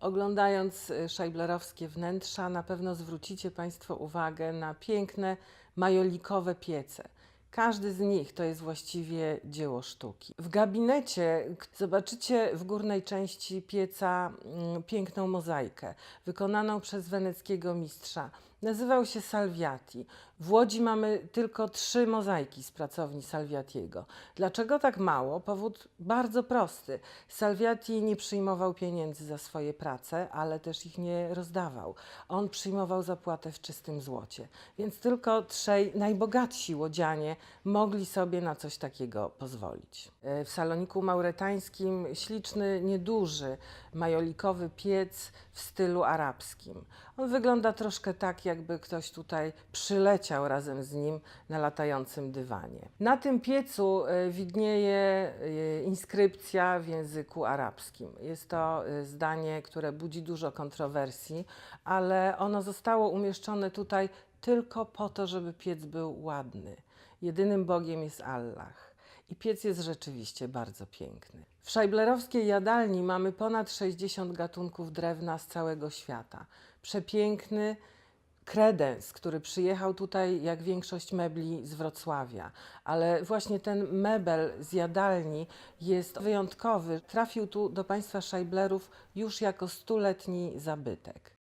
Oglądając y, szajblerowskie wnętrza, na pewno zwrócicie Państwo uwagę na piękne majolikowe piece. Każdy z nich to jest właściwie dzieło sztuki. W gabinecie zobaczycie w górnej części pieca mm, piękną mozaikę, wykonaną przez weneckiego mistrza. Nazywał się Salviati. W Łodzi mamy tylko trzy mozaiki z pracowni Salviatiego. Dlaczego tak mało? Powód bardzo prosty. Salviati nie przyjmował pieniędzy za swoje prace, ale też ich nie rozdawał. On przyjmował zapłatę w czystym złocie. Więc tylko trzej najbogatsi łodzianie mogli sobie na coś takiego pozwolić. E, W saloniku mauretańskim śliczny, nieduży, majolikowy piec w stylu arabskim. On wygląda troszkę tak, jakby ktoś tutaj przyleciał razem z nim na latającym dywanie. Na tym piecu e, widnieje e, inskrypcja w języku arabskim. Jest to zdanie, które budzi dużo kontrowersji, ale ono zostało umieszczone tutaj tylko po to, żeby piec był ładny. Jedynym Bogiem jest Allah. I piec jest rzeczywiście bardzo piękny. W szajblerowskiej jadalni mamy ponad 60 gatunków drewna z całego świata. Przepiękny kredens, który przyjechał tutaj, jak większość mebli z Wrocławia. Ale właśnie ten mebel z jadalni jest wyjątkowy. Trafił tu do państwa szajblerów już jako stuletni zabytek.